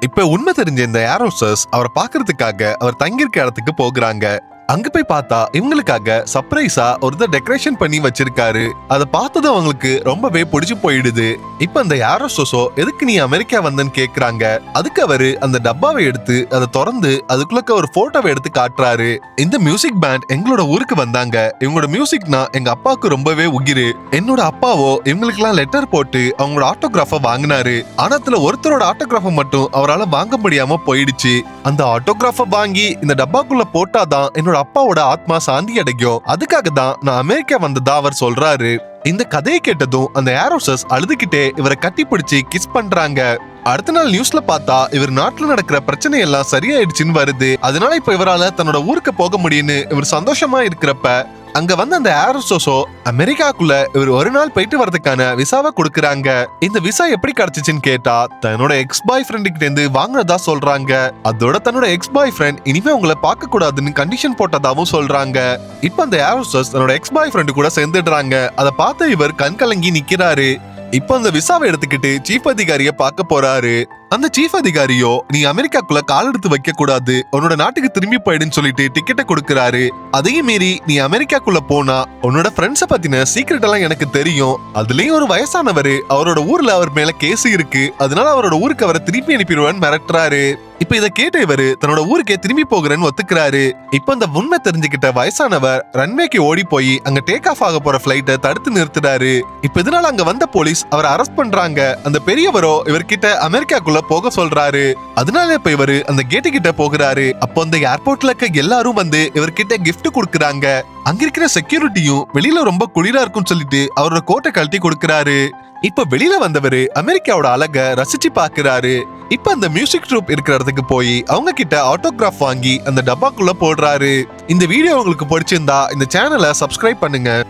இப்ப உண்மை தெரிஞ்ச இந்த ஏரோசஸ் அவரை பாக்குறதுக்காக அவர் தங்கியிருக்க இடத்துக்கு போகிறாங்க. அங்க போய் பார்த்தா இவங்களுக்காக சர்ப்ரைஸா ஒருத்தர் டெக்கரேஷன் பண்ணி வச்சிருக்காரு. அதை பார்த்ததும் அவங்களுக்கு ரொம்பவே பிடிச்சு போயிடுது. இப்ப அந்த யாரோசோசோ எதுக்கு நீ அமெரிக்கா வந்தன்னு கேக்குறாங்க. அதுக்கு அவரு அந்த டப்பாவை எடுத்து அதை திறந்து அதுக்குள்ள ஒரு போட்டோவை எடுத்து காட்டுறாரு. இந்த மியூசிக் பேண்ட் எங்களோட ஊருக்கு வந்தாங்க. இவங்களோட மியூசிக்னா எங்க அப்பாவுக்கு ரொம்பவே உகிரு என்னோட அப்பாவோ இவங்களுக்கெல்லாம் லெட்டர் போட்டு அவங்களோட ஆட்டோகிராஃப வாங்கினாரு. ஆனா அதுல ஒருத்தரோட ஆட்டோகிராஃப மட்டும் அவரால் வாங்க முடியாம போயிடுச்சு. அந்த ஆட்டோகிராஃப வாங்கி இந்த டப்பாக்குள்ள போட்டாதான் என்னோட அப்பாவோட ஆத்மா சாந்தி அடைக்கும் அதுக்காக தான் நான் அமெரிக்கா வந்ததா அவர் சொல்றாரு. இந்த கதையை கேட்டதும் அந்த ஏரோசஸ் அழுதுகிட்டே இவரை கட்டி பிடிச்சி கிஸ் பண்றாங்க. அடுத்த நாள் நியூஸ்ல பார்த்தா இவர் நாட்டுல நடக்கிற பிரச்சனை எல்லாம் சரியாயிடுச்சுன்னு வருது. அதனால இப்ப இவரால தன்னோட ஊருக்கு போக முடியும்னு இவர் சந்தோஷமா இருக்கிறப்ப அங்க வந்த அந்த ஏரோஸ்டோஸோ அமெரிக்காக்குள்ள இவர் ஒரு நாள் போயிட்டு வரதுக்கான விசாவை கொடுக்கறாங்க. இந்த விசா எப்படி கிடைச்சிச்சுன்னு கேட்டா தன்னோட எக்ஸ் பாய் ஃப்ரெண்டு கிட்ட இருந்து வாங்கினதா சொல்றாங்க. அதோட தன்னோட எக்ஸ் பாய் ஃப்ரெண்ட் இனிமே உங்களை பார்க்க கூடாதுன்னு கண்டிஷன் போட்டதாவும் சொல்றாங்க. இப்ப அந்த ஏரோஸ்டோஸ் தன்னோட எக்ஸ் பாய் ஃப்ரெண்டு கூட சேர்ந்துடுறாங்க. அதை பார்த்து இவர் கண் கலங்கி நிக்கிறாரு. இப்ப அந்த விசாவை எடுத்துக்கிட்டு சீஃப் அதிகாரிய பார்க்க போறாரு. அந்த சீஃப் அதிகாரியோ நீ அமெரிக்காக்குள்ள கால் எடுத்து வைக்க கூடாது உன்னோட நாட்டுக்கு திரும்பி போயிடுன்னு சொல்லிட்டு டிக்கெட்டை கொடுக்கறாரு. அதையும் மீறி நீ அமெரிக்காக்குள்ள போனா உன்னோட ஃப்ரெண்ட்ஸ பத்தின சீக்ரெட் எல்லாம் எனக்கு தெரியும். அதுலயும் ஒரு வயசானவரு. அவரோட ஊர்ல அவர் மேல கேஸ் இருக்கு. அதனால அவரோட ஊருக்கு அவரை திருப்பி அனுப்பிடுவான்னு மிரட்டுறாரு. இப்ப இதை கேட்ட இவரு தன்னோட ஊருக்கே திரும்பி போகிறேன்னு ஒத்துக்கிறாரு. இப்ப அந்த உண்மை தெரிஞ்சுக்கிட்ட வயசானவர் ரன்வேக்கு ஓடி போய் அங்க டேக் ஆஃப் ஆக போற பிளைட்டை தடுத்து நிறுத்துறாரு. இப்ப இதனால அங்க வந்த போலீஸ் அவரை அரெஸ்ட் பண்றாங்க? அந்த பெரியவரோ இவர்கிட்ட அமெரிக்காக்குள்ள போக சொல்றாரு. அதனால இப்ப இவரு அந்த கேட்டு கிட்ட போகிறாரு. அப்போ அந்த ஏர்போர்ட்ல இருக்க எல்லாரும் வந்து இவர்கிட்ட கிஃப்ட் கொடுக்குறாங்க. அங்க இருக்கிற செக்யூரிட்டியும் வெளியில ரொம்ப குளிரா இருக்கும்னு சொல்லிட்டு அவரோட கோட்டை கழட்டி கொடுக்கறாரு. இப்ப வெளியில வந்தவரு அமெரிக்காவோட அழக ரசிச்சு பாக்குறாரு. இப்ப அந்த மியூசிக் ட்ரூப் இருக்கிற இடத்துக்கு போய் அவங்க கிட்ட ஆட்டோகிராஃப் வாங்கி அந்த டப்பாக்குள்ள போடுறாரு. இந்த வீடியோ உங்களுக்கு பிடிச்சிருந்தா இந்த சேனலை சப்ஸ்கிரைப் பண்ணுங்க.